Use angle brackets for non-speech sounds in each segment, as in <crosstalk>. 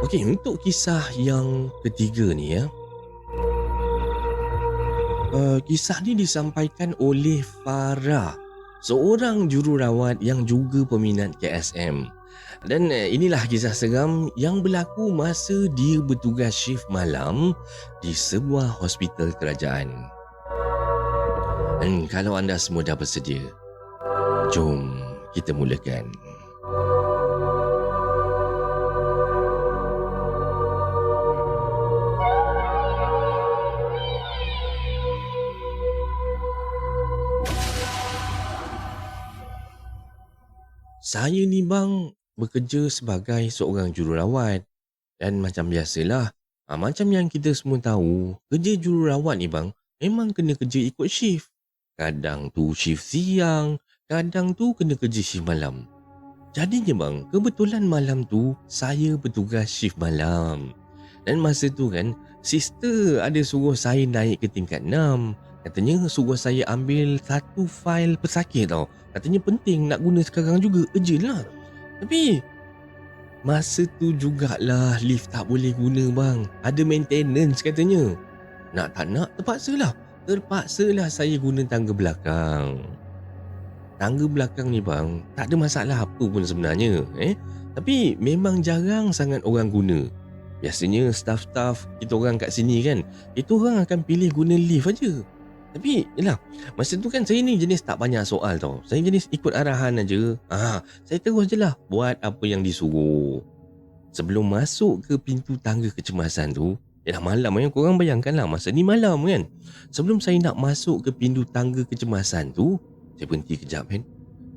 Okey, untuk kisah yang ketiga ni ya. Uh, kisah ni disampaikan oleh Farah, seorang jururawat yang juga peminat KSM. Dan uh, inilah kisah seram yang berlaku masa dia bertugas shift malam di sebuah hospital kerajaan. Dan kalau anda semua dah bersedia, jom kita mulakan. Saya ni bang bekerja sebagai seorang jururawat. Dan macam biasalah ha, macam yang kita semua tahu kerja jururawat ni bang memang kena kerja ikut shift. Kadang tu shift siang kadang tu kena kerja shift malam. Jadinya bang kebetulan malam tu saya bertugas shift malam. Dan masa tu kan sister ada suruh saya naik ke tingkat 6 katanya suruh saya ambil satu fail pesakit tau katanya penting nak guna sekarang juga urgent lah tapi masa tu jugalah lift tak boleh guna bang. Ada maintenance katanya. Nak tak nak terpaksalah. Terpaksalah saya guna tangga belakang. Tangga belakang ni bang, tak ada masalah apa pun sebenarnya. Eh? Tapi memang jarang sangat orang guna. Biasanya staff-staff kita orang kat sini kan, itu orang akan pilih guna lift aja. Tapi yelah Masa tu kan saya ni jenis tak banyak soal tau. Saya jenis ikut arahan aja. Ah, Saya terus je lah Buat apa yang disuruh. Sebelum masuk ke pintu tangga kecemasan tu Yalah malam kan korang bayangkan lah Masa ni malam kan. Sebelum saya nak masuk ke pintu tangga kecemasan tu Saya berhenti kejap kan.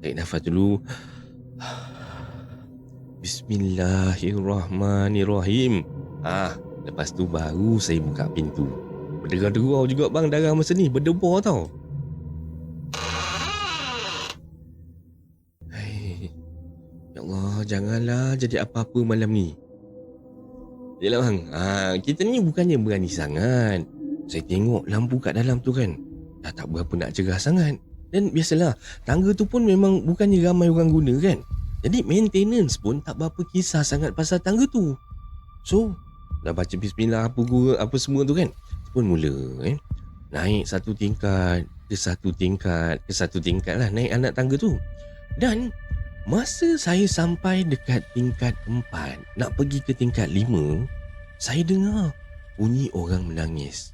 Tarik nafas dulu. <sighs> Bismillahirrahmanirrahim. Ah, Lepas tu baru saya buka pintu Berderau-derau juga bang. Darah masa ni Berdebar tau. Ya Allah janganlah jadi apa-apa malam ni. Yelah bang. Ha, Kita ni bukannya berani sangat. Saya tengok lampu kat dalam tu kan. Dah tak berapa nak cerah sangat. Dan biasalah Tangga tu pun memang bukannya ramai orang guna kan. Jadi maintenance pun tak berapa kisah sangat pasal tangga tu. So Dah baca bismillah apa gua apa semua tu kan pun mula eh. Naik satu tingkat ke satu tingkat ke satu tingkat lah naik anak tangga tu. Dan masa saya sampai dekat tingkat empat nak pergi ke tingkat lima, saya dengar bunyi orang menangis.